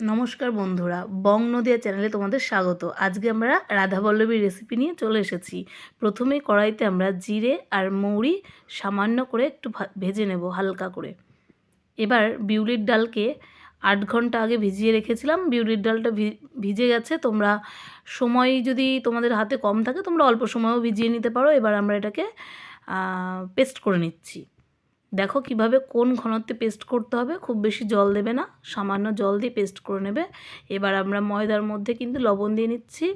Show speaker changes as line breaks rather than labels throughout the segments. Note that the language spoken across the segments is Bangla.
নমস্কার বন্ধুরা, বং নদিয়া চ্যানেলে তোমাদের স্বাগত। আজকে আমরা রাধাবল্লভীর রেসিপি নিয়ে চলে এসেছি। প্রথমে কড়াইতে আমরা জিরে আর মৌরি সামান্য করে একটু ভেজে নেব হালকা করে। এবার বিউলির ডালকে আট ঘণ্টা আগে ভিজিয়ে রেখেছিলাম। বিউলির ডালটা ভিজে গেছে, তোমরা সময় যদি তোমাদের হাতে কম থাকে, তোমরা অল্প সময়ও ভিজিয়ে নিতে পারো। এবার আমরা এটাকে পেস্ট করে নিচ্ছি। দেখো কীভাবে কোন ঘনত্বে পেস্ট করতে হবে, খুব বেশি জল দেবে না, সামান্য জল দিয়ে পেস্ট করে নেবে। এবার আমরা ময়দার মধ্যে কিন্তু লবণ দিয়ে নিচ্ছি,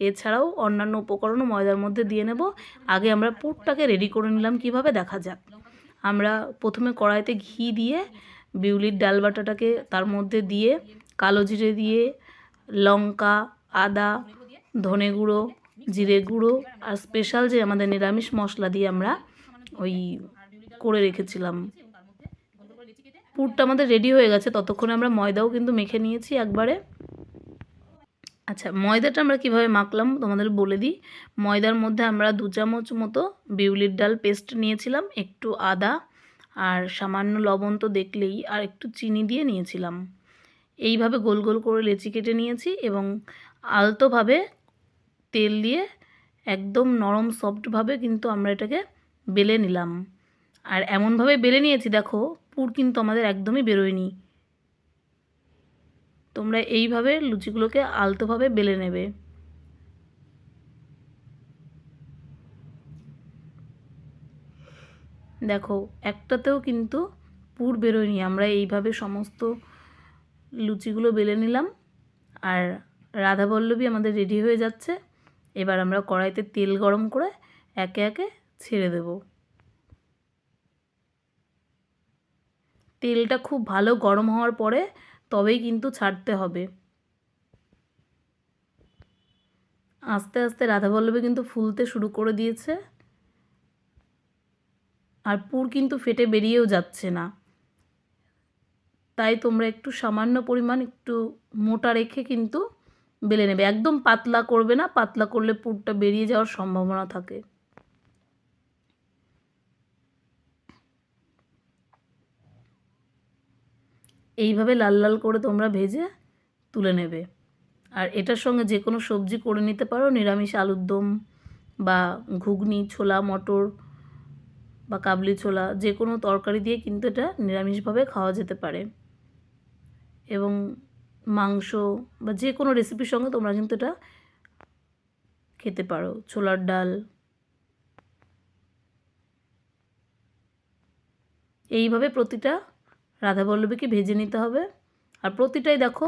এছাড়াও অন্যান্য উপকরণও ময়দার মধ্যে দিয়ে নেব। আগে আমরা পুরটাকে রেডি করে নিলাম কীভাবে, দেখা যাক। আমরা প্রথমে কড়াইতে ঘি দিয়ে বিউলির ডাল বাটাটাকে তার মধ্যে দিয়ে, কালো জিরে দিয়ে, লঙ্কা, আদা, ধনে গুঁড়ো, জিরে গুঁড়ো, আর স্পেশাল যে আমাদের নিরামিষ মশলা দিয়ে আমরা ওই করে রেখেছিলাম। পুরটা আমাদের রেডি হয়ে গেছে, ততক্ষণে আমরা ময়দাও কিন্তু মেখে নিয়েছি একবারে। আচ্ছা ময়দাটা আমরা কীভাবে মাখলাম তোমাদের বলে দিই। ময়দার মধ্যে আমরা দু চামচ মতো বিউলির ডাল পেস্ট নিয়েছিলাম, একটু আদা আর সামান্য লবণ তো দেখলেই, আর একটু চিনি দিয়ে নিয়েছিলাম। এইভাবে গোল গোল করে লেচি কেটে নিয়েছি এবং আলতোভাবে তেল দিয়ে একদম নরম সফটভাবে কিন্তু আমরা এটাকে বেলে নিলাম। আর এমনভাবে বেলে নিয়েছি, দেখো, পুর কিন্তু আমাদের একদমই বেরোয়নি। তোমরা এইভাবে লুচিগুলোকে আলতোভাবে বেলে নেবে। দেখো, একটাতেও কিন্তু পুর বেরোয়নি, আমরা এইভাবে সমস্ত লুচিগুলো বেলে নিলাম। আর রাধা রাধাবল্লভী আমাদের রেডি হয়ে যাচ্ছে, এবার আমরা কড়াইতে তেল গরম করে একে একে ছেড়ে দেব। তেলটা খুব ভালো গরম হওয়ার পরে তবেই কিন্তু ছাড়তে হবে। আস্তে আস্তে রাধাবল্লভী কিন্তু ফুলতে শুরু করে দিয়েছে। আর পুর কিন্তু ফেটে বেরিয়েও যাচ্ছে না। তাই তোমরা একটু সামান্য পরিমাণ একটু মোটা রেখে কিন্তু বেলে নেবে। একদম পাতলা করবে না, পাতলা করলে পুরটা বেরিয়ে যাওয়ার সম্ভাবনা থাকে। এইভাবে লাল লাল করে তোমরা ভেজে তুলে নেবে। আর এটার সঙ্গে যে কোনো সবজি করে নিতে পারো, নিরামিষ আলুর দম বা ঘুগনি, ছোলা, মটর বা কাবলি ছোলা, যে কোনো তরকারি দিয়ে কিন্তু এটা নিরামিষভাবে খাওয়া যেতে পারে। এবং মাংস বা যে কোনো রেসিপির সঙ্গে তোমরা কিন্তু এটা খেতে পারো। ছোলার ডাল। এইভাবে প্রতিটা রাধাবল্লভীকে ভেজে নিতে হবে। আর প্রতিটাই দেখো